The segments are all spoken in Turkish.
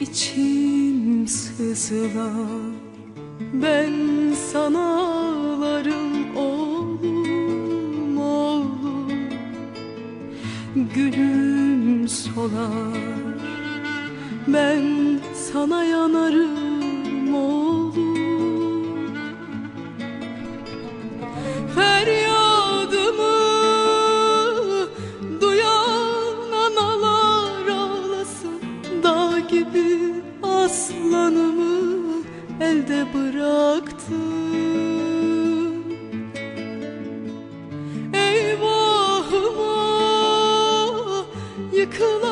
İçim sızlar Ben sana ağlarım oğlum oğlum. Günüm solar sana yanarım oğlum. Feryadımı duyan analar ağlasın Dağ gibi aslanımı elde bıraktım Eyvahıma yıkılan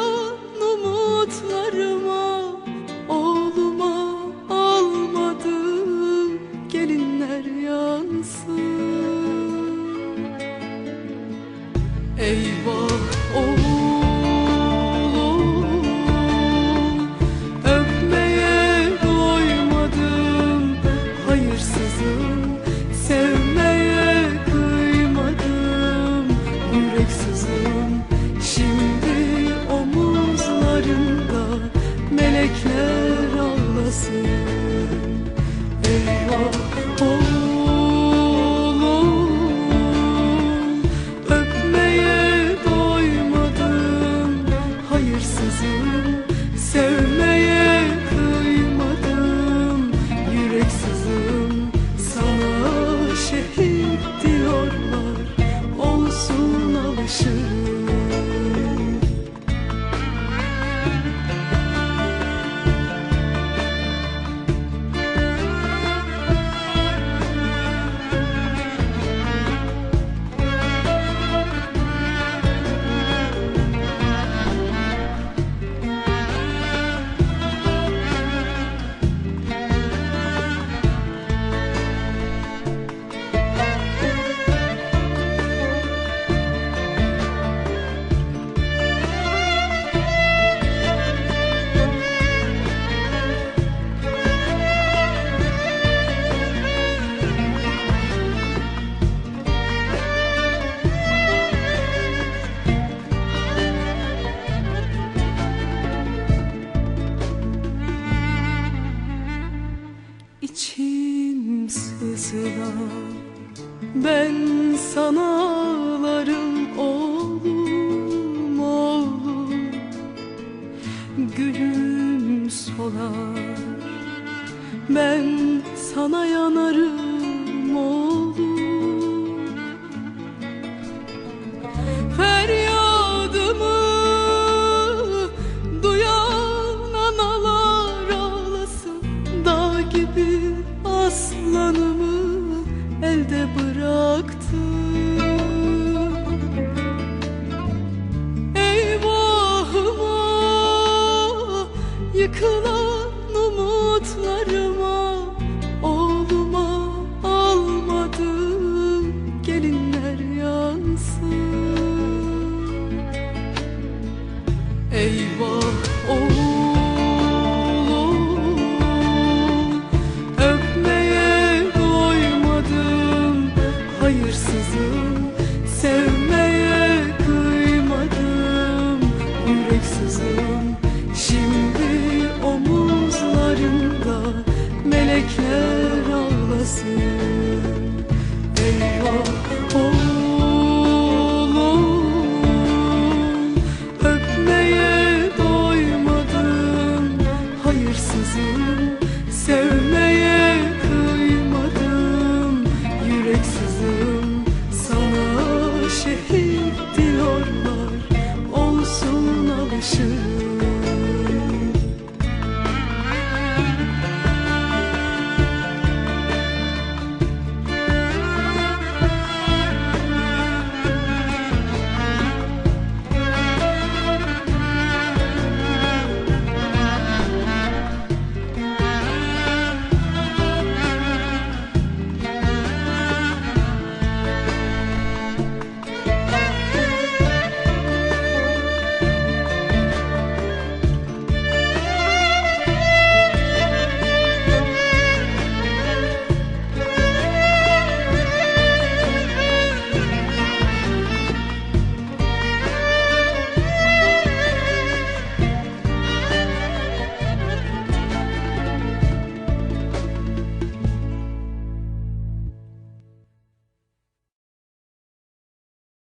Yüreksizim Şimdi omuzlarında Melekler ağlasın. Eyvah İçim sızlar Ben sana ağlarım oğlum oğlum. Gülüm solar. Ben sana yanarım aslanımı elde bıraktım Eyvahıma yıkılan melekler ağlasın Eyvah o